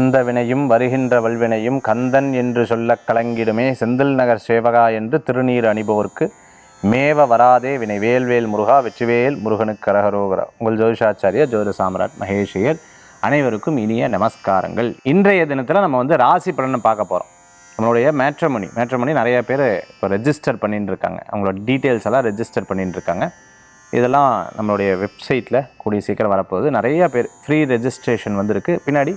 வந்த வினையும் வருகின்ற வல்வினையும் கந்தன் என்று சொல்ல கலங்கிடுமே. செந்தில் நகர் சேவகா என்று திருநீர் அணிபவர்க்கு மேவ வராதே வினை. வேல்வேல் முருகா வெற்றிவேல் முருகனுக்கு கரகரோகரா. உங்கள் ஜோதிஷாச்சாரியர் ஜோதிட சாம்ராட் மகேஷியர் அனைவருக்கும் இனிய நமஸ்காரங்கள். இன்றைய தினத்தில் நம்ம வந்து ராசி பலனை பார்க்க போகிறோம் நம்மளுடைய மேட்ரமணி. மேட்ரமணி நிறைய பேர் இப்போ ரெஜிஸ்டர் பண்ணிட்டு இருக்காங்க. அவங்களோட டீட்டெயில்ஸ் எல்லாம் ரெஜிஸ்டர் பண்ணிட்டு இருக்காங்க. இதெல்லாம் நம்மளுடைய வெப்சைட்டில் கூடிய சீக்கிரம் வரப்போகுது. நிறைய பேர் ஃப்ரீ ரெஜிஸ்ட்ரேஷன் வந்திருக்கு. பின்னாடி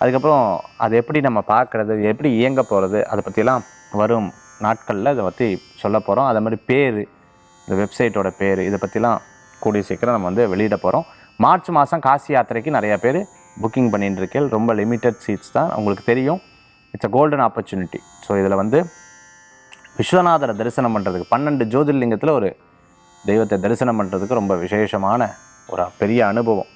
அதுக்கப்புறம் அது எப்படி நம்ம பார்க்குறது எப்படி இயங்க போகிறது அதை பற்றிலாம் வரும் நாட்களில் இதை பற்றி சொல்ல போகிறோம் அதே மாதிரி பேர் இந்த வெப்சைட்டோட பேர் இதை பற்றிலாம் கூடிய சீக்கிரம் நம்ம வந்து வெளியிட போகிறோம் மார்ச் மாதம் காசி யாத்திரைக்கு நிறையா பேர் புக்கிங் பண்ணிட்டு இருக்கேன் ரொம்ப லிமிட்டட் சீட்ஸ் தான். உங்களுக்கு தெரியும். It's a golden opportunity so இதில் வந்து விஸ்வநாதரை தரிசனம் பண்ணுறதுக்கு பன்னெண்டு ஜோதிர்லிங்கத்தில் ஒரு தெய்வத்தை தரிசனம் பண்ணுறதுக்கு ரொம்ப விசேஷமான ஒரு பெரிய அனுபவம்.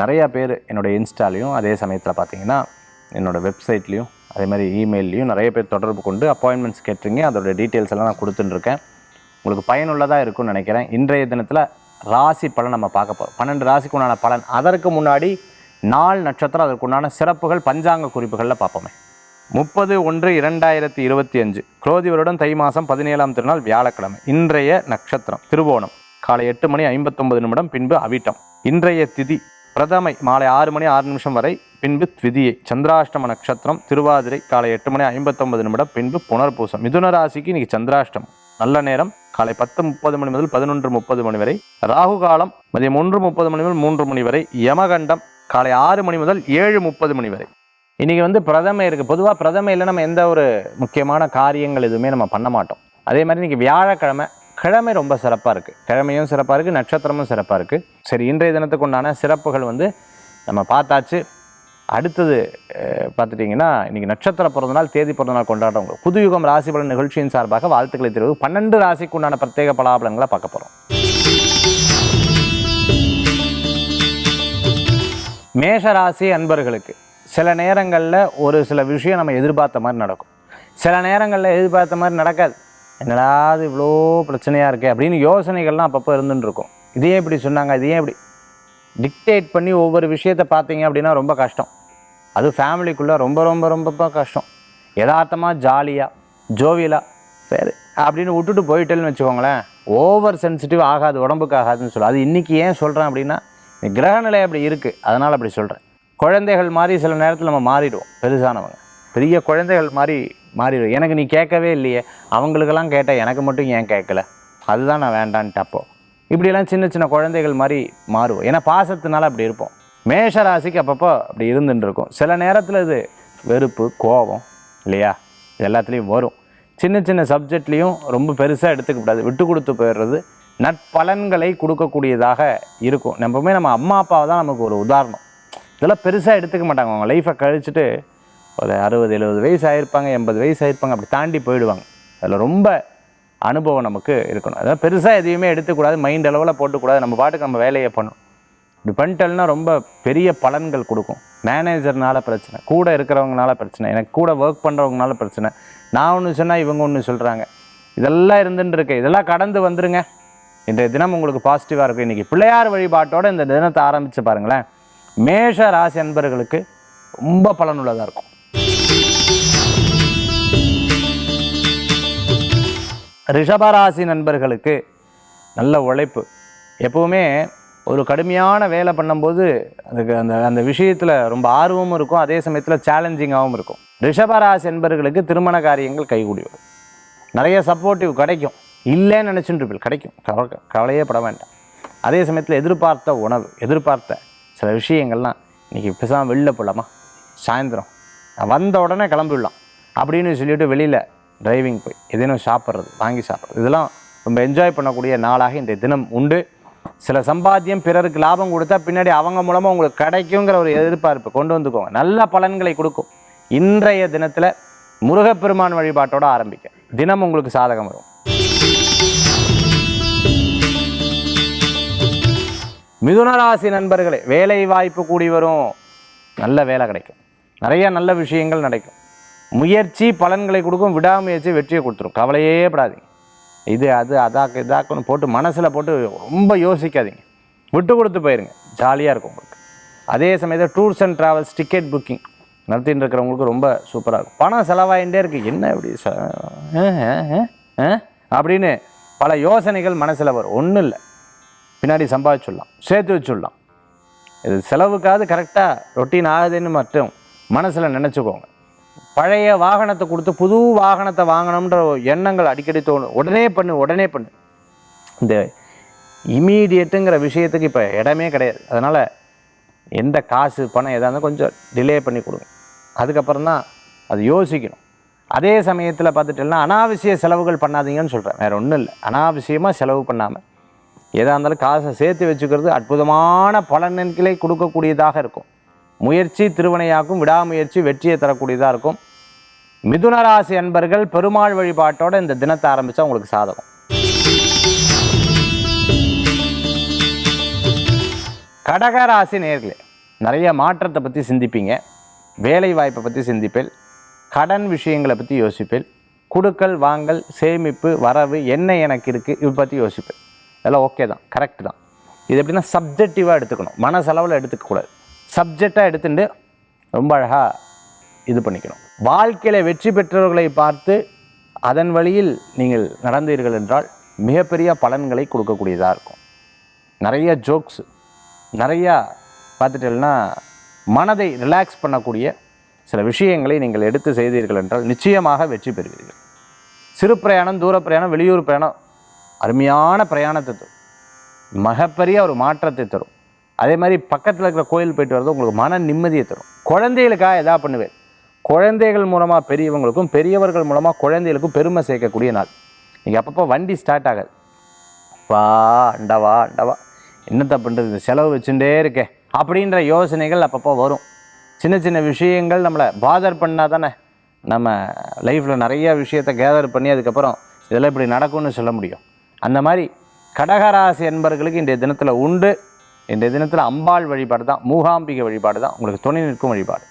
நிறையா பேர் என்னோடய இன்ஸ்டாலையும் அதே சமயத்தில் பார்த்தீங்கன்னா என்னோடய வெப்சைட்லேயும் அதே மாதிரி இமெயிலையும் நிறைய பேர் தொடர்பு கொண்டு அப்பாயின்மெண்ட்ஸ் கேட்டுருங்க. அதோட டீட்டெயில்ஸ் எல்லாம் நான் கொடுத்துட்டுருக்கேன் உங்களுக்கு பயனுள்ளதாக இருக்கும்னு நினைக்கிறேன். இன்றைய தினத்தில் ராசி பலன் நம்ம பார்க்க போகிறோம் பன்னெண்டு ராசிக்கு உண்டான பலன். அதற்கு முன்னாடி நாள் நட்சத்திரம் அதற்கு உண்டான சிறப்புகள் பஞ்சாங்க குறிப்புகளில் பார்ப்போமே. முப்பது ஒன்று இரண்டாயிரத்தி இருபத்தி அஞ்சு. குரோதி வருடம் தை மாதம் பதினேழாம் திருநாள் வியாழக்கிழமை. இன்றைய நட்சத்திரம் திருவோணம். காலை எட்டு மணி ஐம்பத்தொன்பது நிமிடம் பின்பு அவிட்டம். இன்றைய திதி பிரதமை மாலை ஆறு மணி ஆறு நிமிஷம் வரை பின்பு த்விதியை சந்திராஷ்டம நட்சத்திரம் திருவாதிரை காலை எட்டு மணி ஐம்பத்தொன்பது நிமிடம் பின்பு புனர்பூசம். மிதுன ராசிக்கு இன்னைக்கு சந்திராஷ்டம் நல்ல நேரம். காலை பத்து முப்பது மணி முதல் பதினொன்று முப்பது மணி வரை. ராகு காலம் மதியம் ஒன்று முப்பது மணி முதல் மூன்று மணி வரை. யமகண்டம் காலை ஆறு மணி முதல் ஏழு முப்பது மணி வரை. இன்றைக்கி வந்து பிரதமை இருக்குது பொதுவாக பிரதமையில் நம்ம எந்த ஒரு முக்கியமான காரியங்கள் எதுவுமே நம்ம பண்ண மாட்டோம். அதே மாதிரி இன்றைக்கி வியாழக்கிழமை கிழமை ரொம்ப சிறப்பாக இருக்குது கிழமையும் சிறப்பாக இருக்குது நட்சத்திரமும் சிறப்பாக இருக்குது சரி இன்றைய தினத்துக்கு உண்டான சிறப்புகள் வந்து நம்ம பார்த்தாச்சு. அடுத்தது பார்த்துட்டிங்கன்னா இன்றைக்கி நட்சத்திர பிறந்தநாள் தேதி பிறந்தநாள் கொண்டாடுறவங்க புதுயுகம் ராசி பலன் நிகழ்ச்சியின் சார்பாக வாழ்த்துக்களை தெரிவித்து பன்னெண்டு ராசிக்கு உண்டான பிரத்யேக பலாபலங்களை பார்க்க போகிறோம் மேஷ ராசி அன்பர்களுக்கு சில நேரங்களில் ஒரு சில விஷயம் நம்ம எதிர்பார்த்த மாதிரி நடக்கும். சில நேரங்களில் எதிர்பார்த்த மாதிரி நடக்காது. என்னடா இது இவ்வளோ பிரச்சனையாக இருக்குது அப்படின்னு யோசனைகள்லாம் அப்பப்போ இருந்துட்டுருக்கும். இதே இப்படி சொன்னாங்க? இதே இப்படி? டிக்டேட் பண்ணி ஒவ்வொரு விஷயத்தை பார்த்தீங்க அப்படின்னா ரொம்ப கஷ்டம். அது ஃபேமிலிக்குள்ளே ரொம்ப ரொம்ப ரொம்ப கஷ்டம். யதார்த்தமாக ஜாலியாக ஜோவியலாக சரி அப்படின்னு விட்டுட்டு போயிட்டேன்னு வச்சுக்கோங்களேன் ஓவர் சென்சிட்டிவ் ஆகாது உடம்புக்கு ஆகாதுன்னு சொல்ல. அது இன்றைக்கி ஏன் சொல்கிறேன் அப்படின்னா கிரக கிரகநிலை அப்படி இருக்குது அதனால் அப்படி சொல்கிறேன் குழந்தைகள் மாதிரி சில நேரத்தில் நம்ம மாறிடுவோம் பெருசானவங்க. பெரிய குழந்தைகள் மாதிரி மாறிடும் எனக்கு நீ கேட்கவே இல்லையே. அவங்களுக்கெல்லாம் கேட்டால் எனக்கு மட்டும் ஏன் கேட்கல? அதுதான் நான் வேண்டான்ட்டு அப்போ இப்படியெல்லாம் சின்ன சின்ன குழந்தைகள் மாதிரி மாறுவோம். ஏன்னா பாசத்தினால அப்படி இருப்போம். மேஷ ராசிக்கு அப்பப்போ அப்படி இருந்துட்டு இருக்கும். சில நேரத்தில் இது வெறுப்பு கோபம் இல்லையா? இது எல்லாத்துலேயும் வரும். சின்ன சின்ன சப்ஜெக்ட்லேயும் ரொம்ப பெருசாக எடுத்துக்கக்கூடாது. விட்டு கொடுத்து போயிடுறது நற்பலன்களை கொடுக்கக்கூடியதாக இருக்கும். எப்பவுமே நம்ம அம்மா அப்பாவை தான் நமக்கு ஒரு உதாரணம். இதெல்லாம் பெருசாக எடுத்துக்க மாட்டாங்க. அவங்க லைஃப்பை கழிச்சுட்டு ஒரு அறுபது எழுபது வயசு ஆகிருப்பாங்க எண்பது வயசு ஆகிருப்பாங்க அப்படி தாண்டி போயிடுவாங்க. அதில் ரொம்ப அனுபவம் நமக்கு இருக்கணும். அதாவது பெருசாக எதையுமே எடுத்துக்கூடாது மைண்ட் அளவில் போட்டுக்கூடாது நம்ம பாட்டுக்கு நம்ம வேலையை பண்ணணும். இப்படி பண்ணிட்டோம்னா ரொம்ப பெரிய பலன்கள் கொடுக்கும். மேனேஜர்னால பிரச்சனை கூட இருக்கிறவங்கனால பிரச்சனை எனக்கு கூட ஒர்க் பண்ணுறவங்கனால பிரச்சனை. நான் ஒன்று சொன்னால் இவங்க ஒன்று சொல்கிறாங்க இதெல்லாம் இருந்துன்னு இருக்கு. இதெல்லாம் கடந்து வந்துருங்க. இன்றைய தினம் உங்களுக்கு பாசிட்டிவாக இருக்கும். இன்றைக்கி பிள்ளையார் வழிபாட்டோடு இந்த தினத்தை ஆரம்பித்து பாருங்களேன். மேஷ ராசி அன்பர்களுக்கு ரொம்ப பலனுள்ளதாக இருக்கும். ரிஷபராசி நண்பர்களுக்கு நல்ல உழைப்பு. எப்போவுமே ஒரு கடுமையான வேலை பண்ணும்போது அதுக்கு அந்த அந்த விஷயத்தில் ரொம்ப ஆர்வமும் இருக்கும். அதே சமயத்தில் சேலஞ்சிங்காகவும் இருக்கும். ரிஷபராசி என்பர்களுக்கு திருமண காரியங்கள் கைகூடி வரும் நிறைய சப்போர்ட்டிவ் கிடைக்கும். இல்லைன்னு நினச்சிட்டு கிடைக்கும். கவலை கவலையே பட வேண்டாம். அதே சமயத்தில் எதிர்பார்த்த உணவு எதிர்பார்த்த சில விஷயங்கள்லாம் இன்றைக்கி பேசாமல் வெளில போகலாமா சாயந்தரம். வந்த உடனே கிளம்பிடலாம். அப்படின்னு சொல்லிவிட்டு வெளியில் டிரைவிங் போய் எதேனும் சாப்பிட்றது வாங்கி சாப்பிட்றது. இதெல்லாம் ரொம்ப என்ஜாய் பண்ணக்கூடிய நாளாக இந்த தினம் உண்டு. சில சம்பாத்தியம் பிறருக்கு லாபம் கொடுத்தா பின்னாடி அவங்க மூலமாக உங்களுக்கு கிடைக்குங்கிற ஒரு எதிர்பார்ப்பு கொண்டு வந்துக்கோங்க. நல்ல பலன்களை கொடுக்கும். இன்றைய தினத்தில் முருகப்பெருமான் வழிபாட்டோட ஆரம்பிக்க. தினம் உங்களுக்கு சாதகம் வரும். மிதுனராசி நண்பர்களே வேலை வாய்ப்பு கூடி வரும். நல்ல வேலை கிடைக்கும். நிறைய நல்ல விஷயங்கள் நடக்கும். முயற்சி பலன்களை கொடுக்கும் விடாமுயற்சி வெற்றியை கொடுத்துரும். கவலையே படாதீங்க. இது அது அதாக்கு இதாக்குன்னு போட்டு மனசில் போட்டு ரொம்ப யோசிக்காதீங்க. விட்டு கொடுத்து போயிருங்க. ஜாலியாக இருக்கும் உங்களுக்கு. அதே சமயத்தில் tours and travels ticket booking நடத்தின்னு இருக்கிறவங்களுக்கு ரொம்ப சூப்பராக இருக்கும். பணம் செலவாயிட்டே இருக்குது என்ன இப்படி ச அப்படின்னு பல யோசனைகள் மனசில் வரும். ஒன்றும் இல்லை. பின்னாடி சம்பாதிச்சுடலாம். சேர்த்து வச்சுடலாம். இது செலவுக்காவது கரெக்டாக ரொட்டீன் ஆகுதுன்னு மட்டும் மனசில் நினச்சிக்கோங்க. பழைய வாகனத்தை கொடுத்து புது வாகனத்தை வாங்கணுன்ற எண்ணங்கள் அடிக்கடி தோணும். உடனே பண்ணு உடனே பண்ணு. இந்த இமீடியட்டுங்கிற விஷயத்துக்கு இப்போ இடமே கிடையாது. அதனால் எந்த காசு பணம் எதாக இருந்தாலும் கொஞ்சம் டிலே பண்ணி கொடுங்க. அதுக்கப்புறம் தான் அது யோசிக்கணும். அதே சமயத்தில் பார்த்துட்டோம்னா அனாவசிய செலவுகள் பண்ணாதீங்கன்னு சொல்கிறேன் வேறு ஒன்றும் இல்லை. அனாவசியமாக செலவு பண்ணாமல் எதாக இருந்தாலும் காசை சேர்த்து வச்சுக்கிறது அற்புதமான பலன்களை கொடுக்கக்கூடியதாக இருக்கும். முயற்சி திருவினையாக்கும் விடாமுயற்சி வெற்றியை தரக்கூடியதாக இருக்கும். மிதுன ராசி அன்பர்கள் பெருமாள் வழிபாட்டோட இந்த தினத்தை ஆரம்பித்தா உங்களுக்கு சாதகம். கடக ராசி நேர்களே நிறைய மாற்றத்தை பற்றி சிந்திப்பீங்க. வேலை வாய்ப்பை பற்றி சிந்திப்பேன் கடன் விஷயங்களை பற்றி யோசிப்பேன் குடுக்கல் வாங்கல் சேமிப்பு வரவு என்ன எனக்கு இருக்குது இதை பற்றி யோசிப்பேன் இதெல்லாம் ஓகே தான் கரெக்ட் தான். இது எப்படின்னா சப்ஜெக்டிவாக எடுத்துக்கணும். மனசளவில் எடுத்துக்கக்கூடாது. சப்ஜெக்டாக எடுத்துட்டு ரொம்ப அழகாக இது பண்ணிக்கணும். வாழ்க்கையில் வெற்றி பெற்றவர்களை பார்த்து அதன் வழியில் நீங்கள் நடந்தீர்கள் என்றால் மிகப்பெரிய பலன்களை கொடுக்கக்கூடியதாக இருக்கும். நிறைய ஜோக்ஸ் நிறையா பார்த்துட்டீங்கன்னா மனதை ரிலாக்ஸ் பண்ணக்கூடிய சில விஷயங்களை நீங்கள் எடுத்து செய்தீர்கள் என்றால் நிச்சயமாக வெற்றி பெறுவீர்கள். சிறு பிரயாணம் தூர பிரயாணம் வெளியூர் பிரயாணம் அருமையான பிரயாணத்தை தரும். மிகப்பெரிய ஒரு மாற்றத்தை தரும். அதே மாதிரி பக்கத்தில் இருக்கிற கோயில் போயிட்டு வர்றது உங்களுக்கு மன நிம்மதியை தரும். குழந்தைகளுக்காக எதா பண்ணுவேன் குழந்தைகள் மூலமாக பெரியவங்களுக்கும் பெரியவர்கள் மூலமாக குழந்தைகளுக்கும் பெருமை சேர்க்கக்கூடிய நாள். நீங்கள் அப்பப்போ வண்டி ஸ்டார்ட் ஆகாது. வா அண்டவா அண்டவா என்னத்த பண்ணுறது இந்த செலவு வச்சுட்டே இருக்கே அப்படின்ற யோசனைகள் அப்பப்போ வரும். சின்ன சின்ன விஷயங்கள் நம்மளை பாதர் பண்ணால் தானே. நம்ம லைஃப்பில் நிறைய விஷயத்தை கேதர் பண்ணி அதுக்கப்புறம் இதெல்லாம் இப்படி நடக்கும்னு சொல்ல முடியும். அந்த மாதிரி கடகராசி என்பர்களுக்கு இன்றைய தினத்தில் உண்டு. இன்றைய தினத்தில் அம்பாள் வழிபாடு தான் மூகாம்பிகை வழிபாடு தான் உங்களுக்கு துணை நிற்கும் வழிபாடு.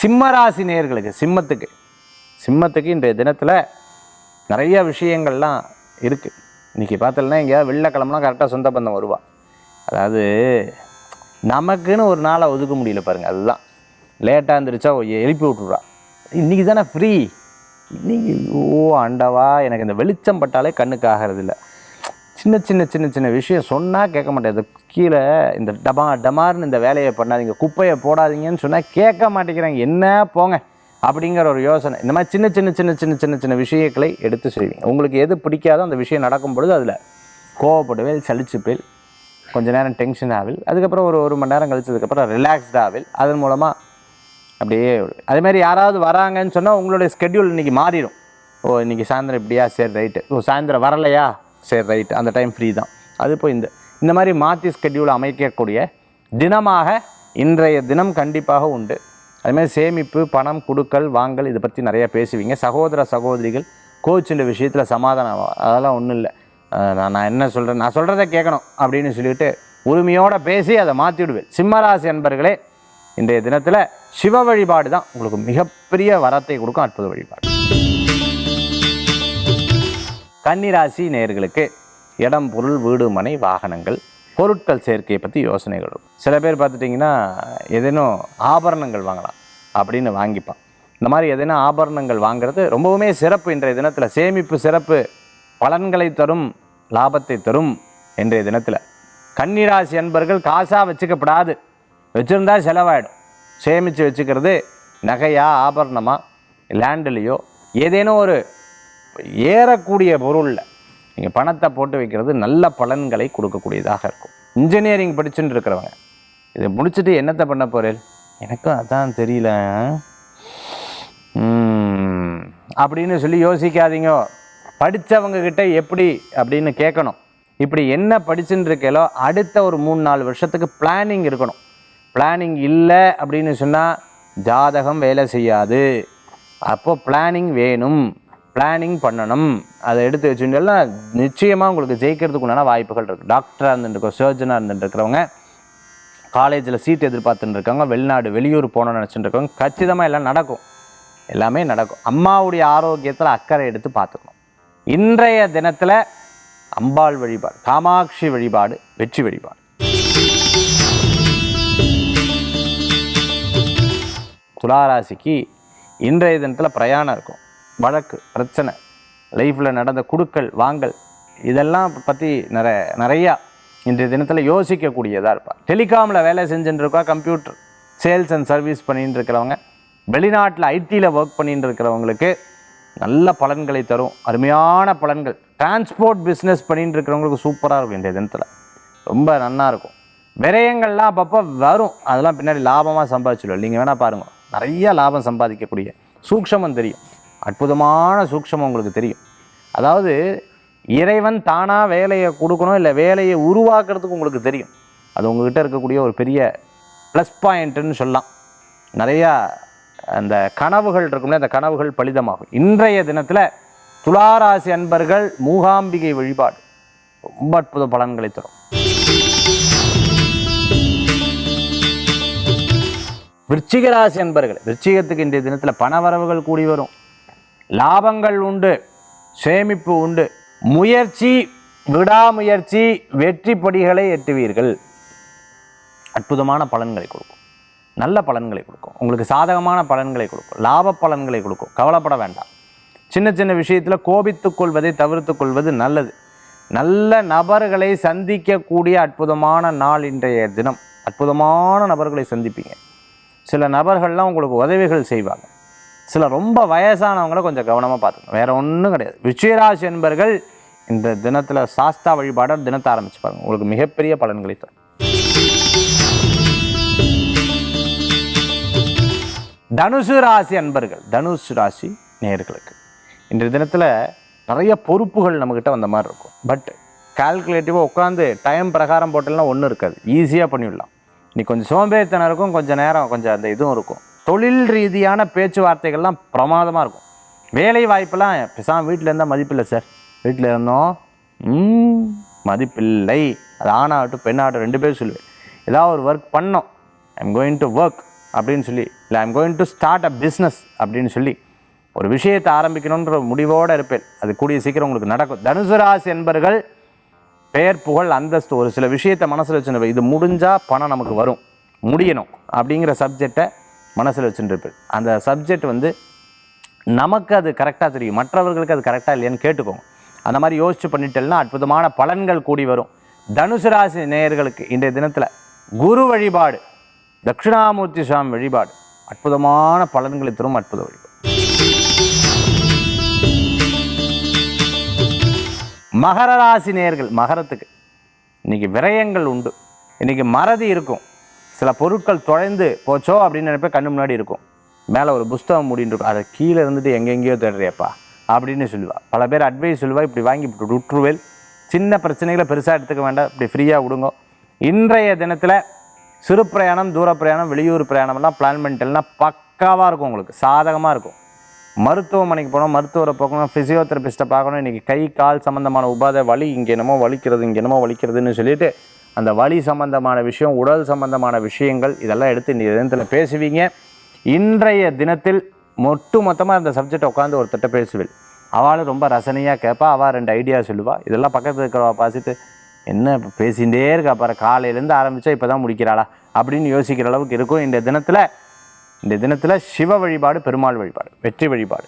சிம்மராசி நேர்களுக்கு சிம்மத்துக்கு சிம்மத்துக்கு இன்றைய தினத்தில் நிறைய விஷயங்கள்லாம் இருக்குது இன்றைக்கி பார்த்தலன்னா எங்கேயாவது வெளில கிளம்புனா கரெக்டாக சொந்த பந்தம் வருவா. அதாவது நமக்குன்னு ஒரு நாளை ஒதுக்க முடியல பாருங்கள் அதுதான். லேட்டாக இருந்துருச்சா எழுப்பி விட்டுறா இன்றைக்கி தானே ஃப்ரீ இன்னைக்கு ஓ ஆண்டவா எனக்கு இந்த வெளிச்சம் பட்டாலே கண்ணுக்கு ஆகிறதில்ல. சின்ன சின்ன சின்ன சின்ன விஷயம் சொன்னால் கேட்க மாட்டேங்குது கீழே இந்த டமா டமார்னு இந்த வேலையை பண்ணாதீங்க. குப்பையை போடாதீங்கன்னு சொன்னால் கேட்க மாட்டேங்கிறாங்க. என்ன போங்க அப்படிங்கிற ஒரு யோசனை. இந்த மாதிரி சின்ன சின்ன சின்ன சின்ன சின்ன சின்ன விஷயங்களை எடுத்து செய்வீங்க. உங்களுக்கு எது பிடிக்காதோ அந்த விஷயம் நடக்கும் பொழுது அதில் கோவப்படுவேல் சலிச்சுப்பேல் கொஞ்சம் நேரம் டென்ஷன் ஆவில் அதுக்கப்புறம் ஒரு ஒரு மணி நேரம் கழிச்சதுக்கப்புறம் ரிலாக்ஸ்ட் ஆவில் அதன் மூலமாக அப்படியே அதே மாதிரி யாராவது வராங்கன்னு சொன்னால் உங்களுடைய ஸ்கெட்யூல் இன்றைக்கி மாறிடும். ஓ இன்றைக்கி சாயந்தரம் இப்படியா? சரி ரைட்டு ஓ சாயந்தரம் வரலையா? சரி ரைட்டு அந்த டைம் ஃப்ரீ தான். அது இப்போ இந்த இந்த மாதிரி மாற்றி ஸ்கெட்யூல் அமைக்கக்கூடிய தினமாக இன்றைய தினம் கண்டிப்பாக உண்டு. அதுமாதிரி சேமிப்பு பணம் கொடுக்கல் வாங்கல் இதை பற்றி நிறையா பேசுவீங்க. சகோதர சகோதரிகள் கோச்சுன்ற விஷயத்தில் சமாதானம் அதெல்லாம் ஒன்றும் இல்லை. நான் நான் என்ன சொல்கிறேன் நான் சொல்கிறத கேட்கணும் அப்படின்னு சொல்லிட்டு உரிமையோடு பேசி அதை மாற்றி விடுவேன் சிம்மராசி அன்பர்களே இன்றைய தினத்தில் சிவ வழிபாடு தான் உங்களுக்கு மிகப்பெரிய வரத்தை கொடுக்கும் அற்புத வழிபாடு. கன்னிராசி நேயர்களுக்கு இடம் பொருள் வீடு மனை வாகனங்கள் பொருட்கள் சேர்க்கையை பற்றி யோசனைகள் சில பேர் பார்த்துட்டிங்கன்னா ஏதேனும் ஆபரணங்கள் வாங்கலாம் அப்படின்னு வாங்கிப்பான். இந்த மாதிரி எதனா ஆபரணங்கள் வாங்குறது ரொம்பவுமே சிறப்பு இன்றைய தினத்தில். சேமிப்பு சிறப்பு பலன்களை தரும் லாபத்தை தரும் இன்றைய தினத்தில். கன்னிராசி அன்பர்கள் காசாக வச்சுக்கப்படாது. வச்சுருந்தா செலவாயிடும். சேமித்து வச்சுக்கிறது நகையா ஆபரணமாக லேண்டுலேயோ ஏதேனும் ஒரு ஏறக்கூடிய பொருளில் நீங்கள் பணத்தை போட்டு வைக்கிறது நல்ல பலன்களை கொடுக்கக்கூடியதாக இருக்கும். இன்ஜினியரிங் படிச்சுட்டு இருக்கிறவங்க. இதை முடிச்சுட்டு என்னத்தை பண்ண போகிறேன் எனக்கும் அதான் தெரியல. அப்படின்னு சொல்லி யோசிக்காதீங்க. படித்தவங்கக்கிட்ட எப்படி அப்படின்னு கேட்கணும். இப்படி என்ன படிச்சுட்டு இருக்கலோ அடுத்த ஒரு மூணு நாலு வருஷத்துக்கு பிளானிங் இருக்கணும். பிளானிங் இல்லை அப்படின்னு சொன்னால் ஜாதகம் வேலை செய்யாது. அப்போ பிளானிங் வேணும். பிளானிங் பண்ணணும். அதை எடுத்து வச்சுட்டா நிச்சயமாக உங்களுக்கு ஜெயிக்கிறதுக்கு உண்டான வாய்ப்புகள் இருக்குது டாக்டராக இருந்துருக்கோம் சர்ஜனாக இருந்துட்டுருக்கிறவங்க காலேஜில் சீட் எதிர்பார்த்துட்டு இருக்காங்க வெளிநாடு வெளியூர் போகணும்னு நினச்சிட்டு இருக்கவங்க கச்சிதமாக எல்லாம் நடக்கும். எல்லாமே நடக்கும். அம்மாவுடைய ஆரோக்கியத்தில் அக்கறை எடுத்து பார்த்துக்கணும். இன்றைய தினத்தில் அம்பாள் வழிபாடு காமாட்சி வழிபாடு வெற்றி வழிபாடு. துளாராசிக்கு இன்றைய தினத்தில் பிரயாணம் இருக்கும். வழக்கு பிரச்சனை லைஃப்பில் நடந்த குடுக்கல் வாங்கல் இதெல்லாம் பற்றி நிறைய நிறையா இன்றைய தினத்தில் யோசிக்கக்கூடியதாக இருப்பார் டெலிகாமில் வேலை செஞ்சுட்டு இருக்கா கம்ப்யூட்டர் சேல்ஸ் அண்ட் சர்வீஸ் பண்ணிட்டு இருக்கிறவங்க வெளிநாட்டில் ஐடியில் ஒர்க் பண்ணிட்டு இருக்கிறவங்களுக்கு நல்ல பலன்களை தரும். அருமையான பலன்கள். டிரான்ஸ்போர்ட் பிஸ்னஸ் பண்ணிட்டு இருக்கிறவங்களுக்கு சூப்பராக இருக்கும் இன்றைய தினத்தில். ரொம்ப நல்லா இருக்கும். விரயங்கள்லாம் அப்பப்போ வரும். அதெல்லாம் பின்னாடி லாபமாக சம்பாதிச்சிடும் நீங்கள் வேணால் பாருங்கள் நிறைய லாபம் சம்பாதிக்கக்கூடிய சூக்ஷமம் தெரியும். அற்புதமான சூக்ஷமம் உங்களுக்கு தெரியும். அதாவது இறைவன் தானாக வேலையை கொடுக்கணும் இல்லை வேலையை உருவாக்குறதுக்கு உங்களுக்கு தெரியும். அது உங்ககிட்ட இருக்கக்கூடிய ஒரு பெரிய ப்ளஸ் பாயிண்ட்டுன்னு சொல்லலாம். நிறையா அந்த கனவுகள் இருக்கும்ல அந்த கனவுகள் பலிதமாகும். இன்றைய தினத்தில் துளாராசி அன்பர்கள் மூகாம்பிகை வழிபாடு. ரொம்ப அற்புத பலன்களை தரும். விருச்சிகராசி என்பர்கள் விருச்சிகத்துக்கு இன்றைய தினத்தில் பணவரவுகள் கூடி வரும். லாபங்கள் உண்டு சேமிப்பு உண்டு. முயற்சி விடாமுயற்சி வெற்றி படிகளை எட்டுவீர்கள். அற்புதமான பலன்களை கொடுக்கும். நல்ல பலன்களை கொடுக்கும். உங்களுக்கு சாதகமான பலன்களை கொடுக்கும். லாப பலன்களை கொடுக்கும். கவலைப்பட வேண்டாம். சின்ன சின்ன விஷயத்தில் கோபித்துக் கொள்வதை தவிர்த்துக் கொள்வது நல்லது. நல்ல நபர்களை சந்திக்கக்கூடிய அற்புதமான நாள் இன்றைய தினம். அற்புதமான நபர்களை சந்திப்பீங்க. சில நபர்கள்லாம் உங்களுக்கு உதவிகள் செய்வாங்க. சில ரொம்ப வயசானவங்கள கொஞ்சம் கவனமாக பார்த்துக்கணும். வேறு ஒன்றும் கிடையாது. விஜயராசி என்பர்கள் இந்த தினத்தில் சாஸ்தா வழிபாட தினத்தை ஆரம்பிச்சு பாருங்கள் உங்களுக்கு மிகப்பெரிய பலன்களை தரும். தனுசு ராசி அன்பர்கள் தனுசு ராசி நேர்களுக்கு இன்றைய தினத்தில் நிறைய பொறுப்புகள் நம்மக்கிட்ட வந்த மாதிரி இருக்கும். பட் கால்குலேட்டிவாக உட்காந்து டைம் பிரகாரம் போட்டெல்லாம் ஒன்றும் இருக்காது. ஈஸியாக பண்ணிவிடலாம் நீ கொஞ்சம் சோம்பேறித்தனம் இருக்கும் கொஞ்சம் நேரம் கொஞ்சம் அந்த இதுவும் இருக்கும். தொழில் ரீதியான பேச்சுவார்த்தைகள்லாம் பிரமாதமாக இருக்கும். வேலை வாய்ப்பெல்லாம் பேசாமல் வீட்டில் இருந்தால் மதிப்பில்லை சார். வீட்டில் இருந்தோம். மதிப்பில்லை. அது ஆணாகட்டும் பெண்ணாகட்டும் ரெண்டு பேரும் சொல்லுவேன். ஏதாவது ஒரு ஒர்க் பண்ணோம். ஐம் கோயிங் டு ஒர்க் அப்படின்னு சொல்லி இல்லை I'm going to start a business அப்படின்னு சொல்லி ஒரு விஷயத்தை ஆரம்பிக்கணுன்ற முடிவோடு இருப்பேன். அது கூடிய சீக்கிரம் உங்களுக்கு நடக்கும். தனுசு ராசி என்பர்கள் பெயர் புகழ் அந்தஸ்து ஒரு சில விஷயத்தை மனசில் வச்சுருப்பேன் இது முடிஞ்சால் பணம் நமக்கு வரும் முடியணும் அப்படிங்கிற சப்ஜெக்டை மனசில் வச்சுருப்பேன் அந்த சப்ஜெக்ட் வந்து நமக்கு அது கரெக்டாக தெரியும். மற்றவர்களுக்கு அது கரெக்டாக இல்லையான்னு கேட்டுக்கோங்க. அந்த மாதிரி யோசிச்சு பண்ணிட்டேன்னா அற்புதமான பலன்கள் கூடி வரும். தனுசு ராசி நேயர்களுக்கு இன்றைய தினத்தில் குரு வழிபாடு தட்சிணாமூர்த்தி சுவாமி வழிபாடு அற்புதமான பலன்களை தரும் அற்புத வழிபாடு. மகர ராசி நேர்கள் மகரத்துக்கு. இன்னைக்கு விரயங்கள் உண்டு. இன்னைக்கு மறதி இருக்கும். சில பொருட்கள் தொலைந்து போச்சோ அப்படின்னு நினைப்ப கண்ணு முன்னாடி இருக்கும். மேலே ஒரு புஸ்தகம் மூடின்னு இருக்கும். அதை கீழே இருந்துட்டு எங்கெங்கேயோ தேடுறியப்பா அப்படின்னு சொல்லுவா. பல பேர் அட்வைஸ் சொல்லுவா இப்படி வாங்கி விட்டுருவேல் சின்ன பிரச்சனைகளை பெருசாக எடுத்துக்க வேண்டாம் இப்படி ஃப்ரீயாக விடுங்க. இன்றைய தினத்தில் சிறு பிரயாணம் தூர பிரயாணம் வெளியூர் பிரயாணம்லாம் பிளான் பண்ணிட்டேன்னா பக்காவாக இருக்கும் உங்களுக்கு. சாதகமாக இருக்கும். மருத்துவமனைக்கு போகணும் மருத்துவரை பார்க்கணும் ஃபிசியோதெரபிஸ்ட்டை பார்க்கணும். இன்றைக்கி கை கால் சம்மந்தமான உபாதை வலி இங்கே என்னமோ வலிக்கிறது இங்கே என்னமோ வலிக்கிறதுன்னு சொல்லிட்டு அந்த வலி சம்பந்தமான விஷயம் உடல் சம்பந்தமான விஷயங்கள் இதெல்லாம் எடுத்து இன்றைய தினத்தில் பேசுவீங்க. இன்றைய தினத்தில் மொட்டு மொத்தமாக இந்த சப்ஜெக்ட் உட்காந்து ஒருத்தட்ட பேசுவேன் அவளும் ரொம்ப ரசனையாக கேட்பா அவள் ரெண்டு ஐடியா சொல்லுவாள் இதெல்லாம் பக்கத்தில் இருக்கிறவ பார்த்துட்டு என்ன இப்போ பேசிகிட்டே இருக்கா பாரு காலையிலேருந்து ஆரம்பித்தா இப்போ தான் முடிக்கிறாளா? அப்படின்னு யோசிக்கிற அளவுக்கு இருக்கும். இந்த தினத்தில் இந்த தினத்தில் சிவ வழிபாடு பெருமாள் வழிபாடு வெற்றி வழிபாடு.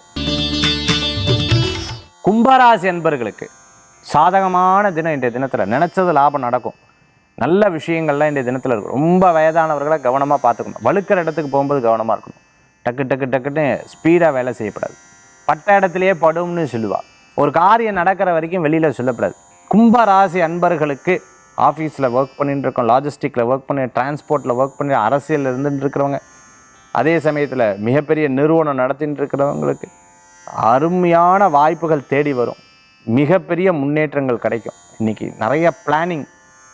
கும்பராசி அன்பர்களுக்கு சாதகமான தினம் இன்றைய தினத்தில். நினச்சது லாபம் நடக்கும். நல்ல விஷயங்கள்லாம் இன்றைய தினத்தில் இருக்கும். ரொம்ப வயதானவர்களை கவனமாக பார்த்துக்கணும். வழுக்கிற இடத்துக்கு போகும்போது கவனமாக இருக்கணும். டக்கு டக்கு டக்குன்னு ஸ்பீடாக வேலை செய்யப்படாது. பட்ட இடத்துலையே படும்னு சொல்லுவா. ஒரு காரியம் நடக்கிற வரைக்கும் வெளியில் சொல்லப்படாது. கும்பராசி அன்பர்களுக்கு ஆஃபீஸில் ஒர்க் பண்ணிட்டு இருக்கோம். லாஜிஸ்டிக்கில் ஒர்க் பண்ணி டிரான்ஸ்போர்ட்டில் ஒர்க் பண்ணி அரசியலில் இருந்துட்டு இருக்கிறவங்க அதே சமயத்தில் மிகப்பெரிய நிறுவனம் நடத்தின்னு இருக்கிறவங்களுக்கு அருமையான வாய்ப்புகள் தேடி வரும். மிகப்பெரிய முன்னேற்றங்கள் கிடைக்கும். இன்றைக்கி நிறைய பிளானிங்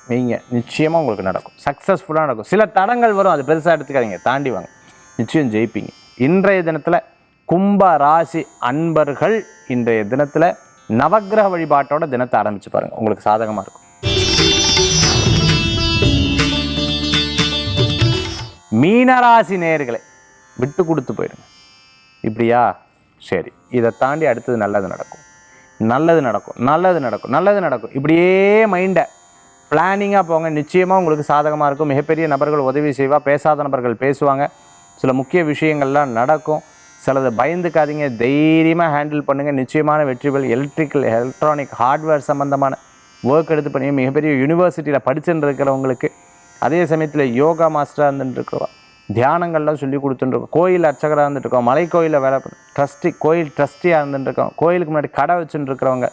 வைங்க நிச்சயமாக உங்களுக்கு நடக்கும். சக்ஸஸ்ஃபுல்லாக நடக்கும். சில தடங்கள் வரும். அது பெருசாக எடுத்துக்காதீங்க. தாண்டி வாங்க. நிச்சயம் ஜெயிப்பீங்க. இன்றைய தினத்தில் கும்ப ராசி அன்பர்கள் இன்றைய தினத்தில் நவகிரக வழிபாட்டோட தினத்தை ஆரம்பிச்சு பாருங்கள் உங்களுக்கு சாதகமாக இருக்கும். மீனராசி நேர்களை விட்டு கொடுத்து போயிடுங்க. இப்படியா? சரி. இதை தாண்டி அடுத்தது நல்லது நடக்கும். நல்லது நடக்கும். நல்லது நடக்கும். நல்லது நடக்கும். இப்படியே மைண்டை பிளானிங்காக போங்க. நிச்சயமாக உங்களுக்கு சாதகமாக இருக்கும். மிகப்பெரிய நபர்கள் உதவி செய்வா பேசாத நபர்கள் பேசுவாங்க. சில முக்கிய விஷயங்கள்லாம் நடக்கும். சிலதை பயந்துக்காதீங்க. தைரியமாக ஹேண்டில் பண்ணுங்கள் நிச்சயமான வெற்றிகள் எலக்ட்ரிக்கல் எலக்ட்ரானிக் ஹார்ட்வேர் சம்மந்தமான ஒர்க் எடுத்து பண்ணி மிகப்பெரிய யூனிவர்சிட்டியில் படிச்சுட்டு இருக்கிறவங்களுக்கு அதே சமயத்தில் யோகா மாஸ்டராக இருந்துட்டுருக்கோம் தியானங்கள்லாம் சொல்லி கொடுத்துட்டுருக்கோம் கோயில் அர்ச்சகராக இருந்துட்டுருக்கோம் மலை கோயிலில் வேலை ட்ரஸ்டி கோயில் ட்ரஸ்டியாக இருந்துட்டுருக்கோம் கோயிலுக்கு முன்னாடி கடை வச்சுட்டுருக்கிறவங்க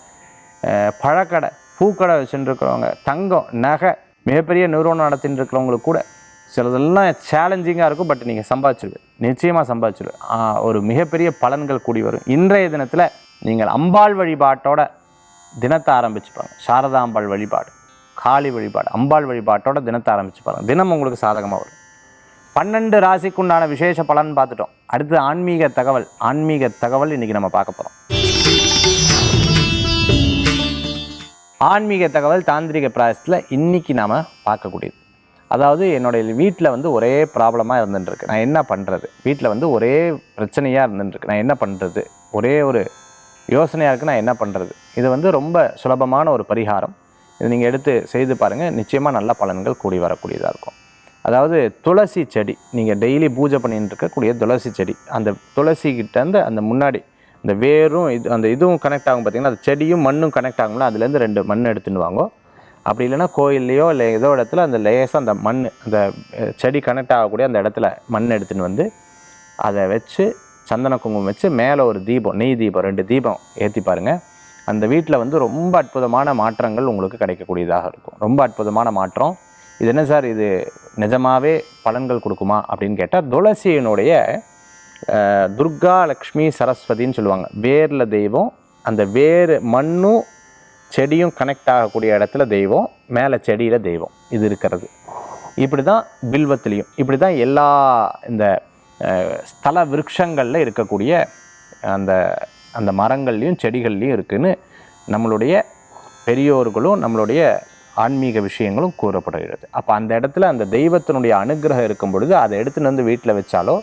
பழக்கடை பூக்கடை வச்சுட்டுருக்கிறவங்க தங்கம் நகை மிகப்பெரிய நிறுவனம் நடத்திட்டு இருக்கிறவங்களுக்கு கூட சிலதெல்லாம் சேலஞ்சிங்காக இருக்கும் பட் நீங்கள் சம்பாதிச்சிடு நிச்சயமாக சம்பாதிச்சிருவேன் ஒரு மிகப்பெரிய பலன்கள் கூடி வரும். இன்றைய தினத்தில் நீங்கள் அம்பாள் வழிபாட்டோட தினத்தை ஆரம்பிச்சுப்பாங்க. சாரதாம்பாள் வழிபாடு. காளி வழிபாடு அம்பாள் வழிபாட்டோட தினத்தை ஆரம்பித்து பாருங்கள் தினம் உங்களுக்கு சாதகமாக வரும். பன்னெண்டு ராசிக்குண்டான விசேஷ பலன் பார்த்துட்டோம். அடுத்து ஆன்மீக தகவல் ஆன்மீக தகவல் இன்னைக்கு நம்ம பார்க்க போகிறோம் ஆன்மீக தகவல் தாந்திரிக பிராயசத்தில் இன்னைக்கு நாம் பார்க்கக்கூடியது. அதாவது என்னுடைய வீட்டில் வந்து ஒரே ப்ராப்ளமாக இருந்துட்டுருக்கு. நான் என்ன பண்ணுறது வீட்டில் வந்து ஒரே பிரச்சனையாக இருந்துட்டுருக்கு. நான் என்ன பண்ணுறது ஒரே ஒரு யோசனையாக இருக்குது நான் என்ன பண்ணுறது இது வந்து ரொம்ப சுலபமான ஒரு பரிகாரம். இது நீங்கள் எடுத்து செய்து பாருங்கள் நிச்சயமாக நல்ல பலன்கள் கூடி வரக்கூடியதாக இருக்கும். அதாவது துளசி செடி நீங்கள் டெய்லி பூஜை பண்ணிட்டு இருக்கக்கூடிய துளசி செடி அந்த துளசி கிட்டேருந்து அந்த முன்னாடி இந்த வேரும் இது அந்த இதுவும் கனெக்ட் ஆகும் பார்த்திங்கன்னா அந்த செடியும் மண்ணும் கனெக்ட் ஆகும்ல அதுலேருந்து ரெண்டு மண் எடுத்துன்னு வாங்கோ. அப்படி இல்லைன்னா கோயில்லையோ இல்லை ஏதோ இடத்துல அந்த லேசாக அந்த மண் அந்த செடி கனெக்ட் ஆகக்கூடிய அந்த இடத்துல மண் எடுத்துன்னு வந்து அதை வச்சு சந்தன குங்குமம் வச்சு மேலே ஒரு தீபம் நெய் தீபம் ரெண்டு தீபம் ஏற்றி பாருங்கள் அந்த வீட்டில் வந்து ரொம்ப அற்புதமான மாற்றங்கள் உங்களுக்கு கிடைக்கக்கூடியதாக இருக்கும். ரொம்ப அற்புதமான மாற்றம். இது என்ன சார்? இது நிஜமாவே பலன்கள் கொடுக்குமா அப்படின்னு கேட்டால் துளசியினுடைய துர்கா லக்ஷ்மி சரஸ்வதின்னு சொல்லுவாங்க. வேரில் தெய்வம் அந்த வேர் மண்ணும் செடியும் கனெக்ட் ஆகக்கூடிய இடத்துல தெய்வம் மேலே செடியில் தெய்வம். இது இருக்கிறது. இப்படி தான் பில்வத்துலேயும் இப்படி தான் எல்லா இந்த ஸ்தல விருட்சங்களில் இருக்கக்கூடிய அந்த அந்த மரங்கள்லேயும் செடிகள்லேயும் இருக்குதுன்னு நம்மளுடைய பெரியோர்களும் நம்மளுடைய ஆன்மீக விஷயங்களும் கூறப்படுகிறது. அப்போ அந்த இடத்துல அந்த தெய்வத்தினுடைய அனுகிரகம் இருக்கும் பொழுது அதை எடுத்துன்னு வந்து வீட்டில் வச்சாலோ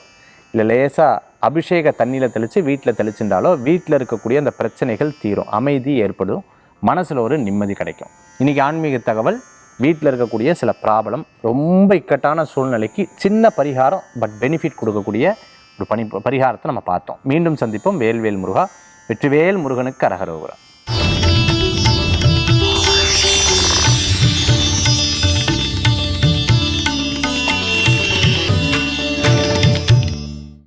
இல்லை லேசாக அபிஷேக தண்ணியில் தெளித்து வீட்டில் தெளிச்சுட்டாலோ வீட்டில் இருக்கக்கூடிய அந்த பிரச்சனைகள் தீரும் அமைதி ஏற்படும் மனசில் ஒரு நிம்மதி கிடைக்கும். இன்றைக்கி ஆன்மீக தகவல் வீட்டில் இருக்கக்கூடிய சில ப்ராப்ளம் ரொம்ப இக்கட்டான சூழ்நிலைக்கு சின்ன பரிகாரம் பட் பெனிஃபிட் கொடுக்கக்கூடிய ஒரு பணி பரிகாரத்தை நம்ம பார்த்தோம். மீண்டும் சந்திப்போம். வேல்வேல் முருகா. வெற்றிவேல் முருகனுக்கு அரகரோகுரம்